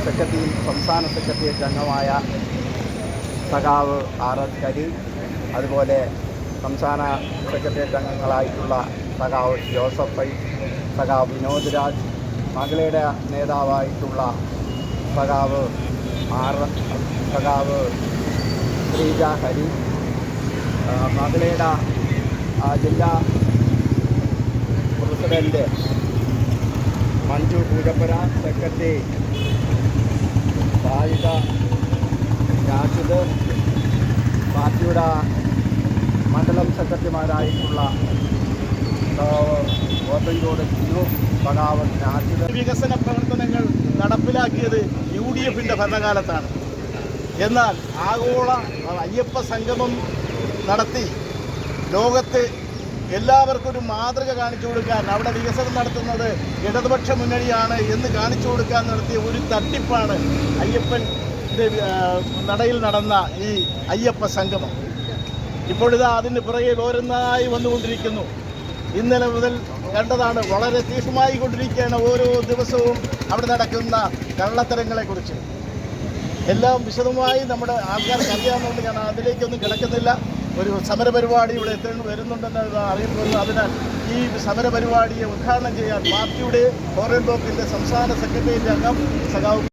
Secretary സംസ്ഥാന secretariat അംഗമായ സഖാവ് ആർ എസ് കരി അതുപോലെ സംസ്ഥാന സെക്രട്ടേറിയറ്റ് അംഗങ്ങളായിട്ടുള്ള സഖാവ് ജോസഫ് ഐ സഖാവ് വിനോദ് രാജ് മകളയുടെ നേതാവായിട്ടുള്ള സഖാവ് സഖാവ് ശ്രീജ ഹരി. മകളേട ജില്ലാ പ്രസിഡന്റ് മഞ്ജു പൂജപ്പുര സെക്രട്ടറി സായുധ രാഷിദ് പാർട്ടിയുടെ മണ്ഡലം സെക്രട്ടറിമാരായിട്ടുള്ള സഖാവ് വികസന പ്രവർത്തനങ്ങൾ നടപ്പിലാക്കിയത് ഡി എഫിന്റെ ഭരണകാലത്താണ്. എന്നാൽ ആഗോള അയ്യപ്പ സംഗമം നടത്തി ലോകത്ത് എല്ലാവർക്കും ഒരു മാതൃക കാണിച്ചു കൊടുക്കാൻ അവിടെ വികസനം നടത്തുന്നത് ഇടതുപക്ഷ മുന്നണിയാണ് എന്ന് കാണിച്ചു കൊടുക്കാൻ നടത്തിയ ഒരു തട്ടിപ്പാണ് അയ്യപ്പൻ നടയിൽ നടന്ന ഈ അയ്യപ്പ സംഗമം. ഇപ്പോഴിതാ അതിന് പുറകെ ഓരോന്നായി വന്നുകൊണ്ടിരിക്കുന്നു. ഇന്നലെ മുതൽ കണ്ടതാണ് വളരെ തീക്ഷമായി കൊണ്ടിരിക്കുകയാണ് ഓരോ ദിവസവും അവിടെ നടക്കുന്ന കള്ളത്തരങ്ങളെക്കുറിച്ച് എല്ലാം വിശദമായി നമ്മുടെ ആൾക്കാർക്ക് അറിയാമെന്നുകൊണ്ട് ഞാൻ അതിലേക്കൊന്നും കിടക്കുന്നില്ല. ഒരു സമരപരിപാടി ഇവിടെ എത്തേണ്ടി വരുന്നുണ്ടെന്ന് അറിയപ്പെടുന്നു അതിനാൽ ഈ സമരപരിപാടിയെ ഉദ്ഘാടനം ചെയ്യാൻ പാർട്ടിയുടെ ഫോറിൻ ബ്ലോക്കിന്റെ സംസ്ഥാന സെക്രട്ടേറിയറ്റ് അംഗം സഖാവ്